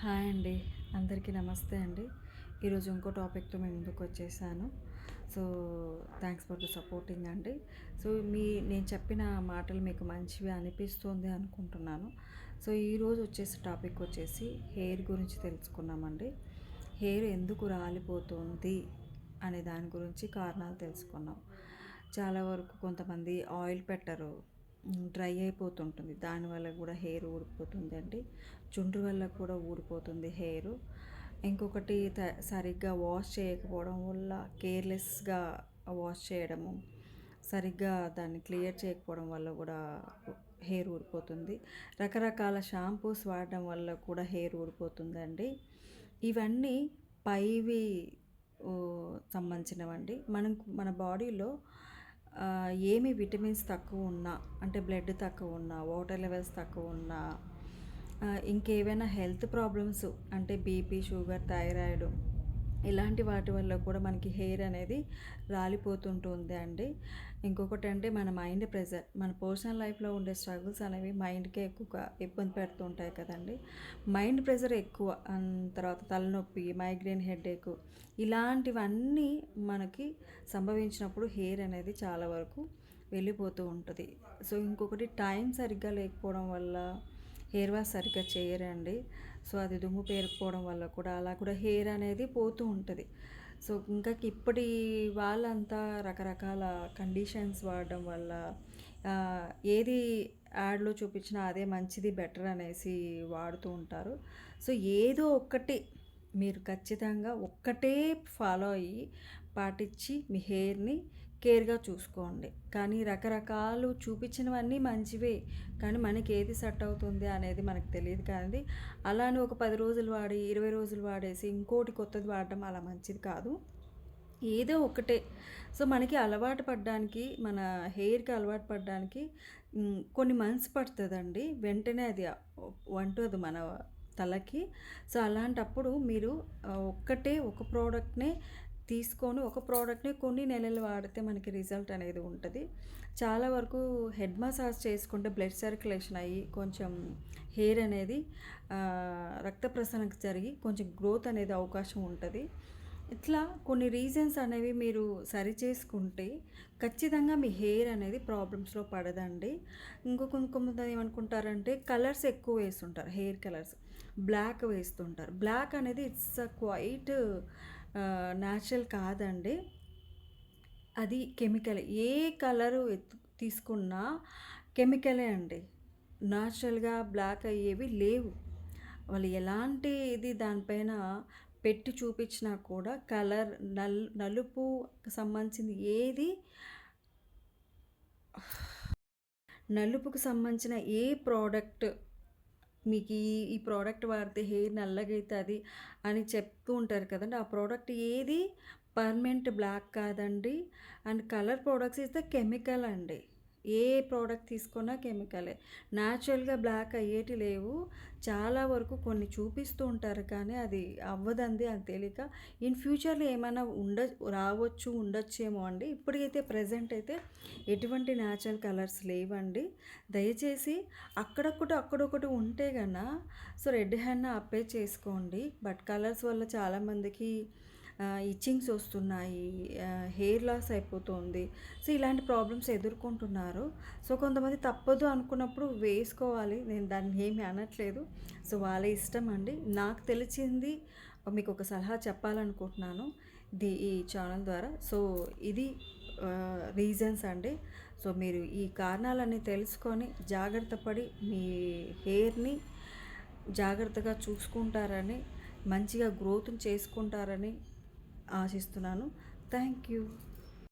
Hi అండి. అందరికీ నమస్తే అండి. ఈరోజు ఇంకో టాపిక్తో మేము ముందుకు వచ్చేసాను. So thanks for the supporting అండి. సో మీ నేను చెప్పిన మాటలు మీకు మంచివి అనిపిస్తుంది అనుకుంటున్నాను. సో ఈరోజు వచ్చేసి టాపిక్ వచ్చేసి హెయిర్ గురించి తెలుసుకున్నామండి. హెయిర్ ఎందుకు రాలిపోతుంది అనే దాని గురించి కారణాలు తెలుసుకున్నాం. చాలా వరకు కొంతమంది ఆయిల్ పెట్టరు డ్రై అయిపోతుంటుంది. దానివల్ల కూడా హెయిర్ ఊడిపోతుంది అండి. చుండ్రు వల్ల కూడా ఊడిపోతుంది హెయిర్. ఇంకొకటి త సరిగ్గా వాష్ చేయకపోవడం వల్ల కేర్లెస్గా వాష్ చేయడము సరిగ్గా దాన్ని క్లియర్ చేయకపోవడం వల్ల కూడా హెయిర్ ఊడిపోతుంది. రకరకాల షాంపూస్ వాడడం వల్ల కూడా హెయిర్ ఊడిపోతుందండి ఇవన్నీ పైవి సంబంధించినవండి. మనం మన బాడీలో ఏమి విటమిన్స్ తక్కువ ఉన్నా అంటే బ్లడ్ తక్కువ ఉన్నా వాటర్ లెవెల్స్ తక్కువ ఉన్నా ఇంకేవైనా హెల్త్ ప్రాబ్లమ్స్ అంటే బీపీ షుగర్ థైరాయిడ్ ఇలాంటి వాటి వల్ల కూడా మనకి హెయిర్ అనేది రాలిపోతుంటుంది అండి. ఇంకొకటి అంటే మన మైండ్ ప్రెజర్ మన పర్సనల్ లైఫ్లో ఉండే స్ట్రగుల్స్ అనేవి మైండ్కే ఎక్కువగా ఇబ్బంది పెడుతుంటాయి కదండి. మైండ్ ప్రెజర్ ఎక్కువ తర్వాత తలనొప్పి మైగ్రేన్ హెడేక్ ఇలాంటివన్నీ మనకి సంభవించినప్పుడు హెయిర్ అనేది చాలా వరకు వెళ్ళిపోతూ ఉంటుంది. సో ఇంకొకటి టైం సరిగ్గా లేకపోవడం వల్ల హెయిర్ వాష్ సరిగ్గా చేయరండి. సో అది దుమ్ము పేరుకుపోవడం వల్ల కూడా అలా కూడా హెయిర్ అనేది పోతూ ఉంటుంది. సో ఇంకా ఇప్పటి వాళ్ళంతా రకరకాల కండిషన్స్ వాడడం వల్ల ఏది యాడ్లో చూపించినా అదే మంచిది బెటర్ అనేసి వాడుతూ ఉంటారు. సో ఏదో ఒక్కటి మీరు ఖచ్చితంగా ఒక్కటే ఫాలో అయ్యి పాటించి మీ హెయిర్ని కేర్గా చూసుకోండి. కానీ రకరకాలు చూపించినవన్నీ మంచివే. కానీ మనకి ఏది సెట్ అవుతుంది అనేది మనకు తెలియదు కానీ అలానే ఒక పది రోజులు వాడి ఇరవై రోజులు వాడేసి ఇంకోటి కొత్తది వాడడం అలా మంచిది కాదు. ఏదో ఒకటే. సో మనకి అలవాటు పడడానికి మన హెయిర్కి అలవాటు పడడానికి కొన్ని మంత్స్ పడుతుందండి. వెంటనే అది వంటదు మన తలకి. సో అలాంటప్పుడు మీరు ఒక్కటే ఒక ప్రోడక్ట్నే తీసుకొని ఒక ప్రోడక్ట్ని కొన్ని నెలలు వాడితే మనకి రిజల్ట్ అనేది ఉంటుంది. చాలా వరకు హెడ్ మసాజ్ చేసుకుంటే బ్లడ్ సర్క్యులేషన్ అయ్యి కొంచెం హెయిర్ అనేది రక్త ప్రసరణ జరిగి కొంచెం గ్రోత్ అనేది అవకాశం ఉంటుంది. ఇట్లా కొన్ని రీజన్స్ అనేవి మీరు సరి చేసుకుంటే ఖచ్చితంగా మీ హెయిర్ అనేది ప్రాబ్లమ్స్లో పడదండి. ఇంకొక కొంతమంది ఏమనుకుంటారంటే కలర్స్ ఎక్కువ వేస్తుంటారు హెయిర్ కలర్స్. బ్లాక్ వేస్తుంటారు. బ్లాక్ అనేది ఇట్స్ క్వైట్ న్యాచురల్ కాదండి. అది కెమికల్ ఏ కలరు తీసుకున్నా కెమికలే అండి. న్యాచురల్గా బ్లాక్ అయ్యేవి లేవు. వాళ్ళు ఎలాంటి ఇది దానిపైన పెట్టి చూపించినా కూడా కలర్ నల్ నలుపు సంబంధించింది ఏది నలుపుకు సంబంధించిన ఏ ప్రోడక్ట్ మీకు ఈ ఈ ప్రోడక్ట్ వాడితే హెయిర్ నల్లగైతుంది అని చెప్తూ ఉంటారు కదండి. ఆ ప్రోడక్ట్ ఏది? పర్మనెంట్ బ్లాక్ కాదండి. అండ్ కలర్ ప్రోడక్ట్స్ ఇస్తే కెమికల్ అండి. ఏ ప్రోడక్ట్ తీసుకున్నా కెమికలే. న్యాచురల్గా బ్లాక్ అయ్యేటి లేవు. చాలా వరకు కొన్ని చూపిస్తూ ఉంటారు కానీ అది అవ్వదండి అని తెలియక. ఇన్ ఫ్యూచర్లో ఏమైనా ఉండ రావచ్చు ఉండొచ్చేమో అండి. ఇప్పటికైతే ప్రజెంట్ అయితే ఎటువంటి న్యాచురల్ కలర్స్ లేవండి. దయచేసి అక్కడొకటి అక్కడొకటి ఉంటే కన్నా సో రెడ్ హ్యాండ్ అప్లై చేసుకోండి. బట్ కలర్స్ వల్ల చాలామందికి ఇచ్చింగ్స్ వస్తున్నాయి హెయిర్ లాస్ అయిపోతుంది. సో ఇలాంటి ప్రాబ్లమ్స్ ఎదుర్కొంటున్నారు. సో కొంతమంది తప్పదు అనుకున్నప్పుడు వేసుకోవాలి. నేను దాన్ని ఏమి అనట్లేదు. సో వాళ్ళ ఇష్టం అండి. నాకు తెలిసింది మీకు ఒక సలహా చెప్పాలనుకుంటున్నాను ది ఈ ఛానల్ ద్వారా. సో ఇది రీజన్స్ అండి. సో మీరు ఈ కారణాలన్నీ తెలుసుకొని జాగ్రత్త పడి మీ హెయిర్ని జాగ్రత్తగా చూసుకుంటారని మంచిగా గ్రోత్ చేసుకుంటారని ఆశిస్తున్నాను. Thank you.